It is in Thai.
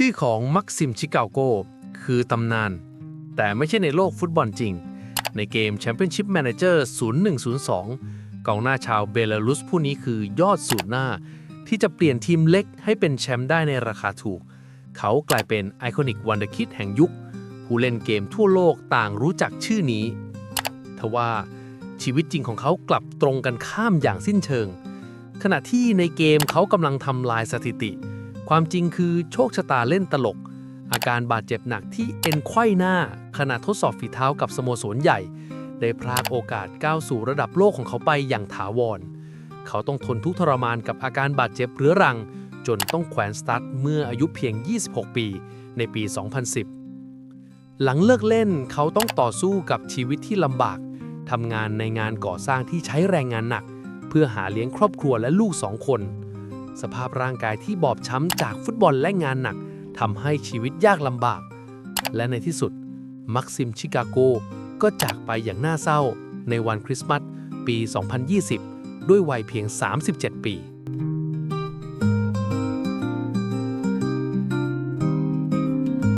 ชื่อของมักซิมชิกาโกคือตำนาน แต่ไม่ใช่ในโลกฟุตบอลจริง ในเกม Championship Manager 0102 กองหน้าชาวเบลารุสผู้นี้คือยอดสูตรหน้า ที่จะเปลี่ยนทีมเล็กให้เป็นแชมป์ได้ในราคาถูก เขากลายเป็นไอคอนิกวันเดอร์คิดแห่งยุค ผู้เล่นเกมทั่วโลกต่างรู้จักชื่อนี้ทว่าชีวิตจริงของเขากลับตรงกันข้ามอย่างสิ้นเชิง ขณะที่ในเกมเขากำลังทำลายสถิติ ความจริงคือโชคชะตาเล่นตลก อาการบาดเจ็บหนักที่เอ็นไขว้หน้า ขณะทดสอบฝีเท้ากับสโมสรใหญ่ ได้พรากโอกาสก้าวสู่ระดับโลกของเขาไปอย่างถาวร เขาต้องทนทุกข์ทรมานกับอาการบาดเจ็บเรื้อรัง จนต้องแขวนสตั๊ดเมื่ออายุเพียง 26 ปี ในปี 2010 หลังเลิกเล่นเขาต้องต่อสู้กับชีวิตที่ลำบากทำงานในงานก่อสร้างที่ใช้แรงงานหนัก เพื่อหาเลี้ยงครอบครัวและลูกสองคน สภาพร่างกายที่บอบช้ำจากฟุตบอลและงานหนักทำให้ชีวิตยากลำบาก และในที่สุด มักซิมชิกาโก ก็จากไปอย่างน่าเศร้าในวันคริสต์มาสปี 2020 ด้วยวัยเพียง 37 ปี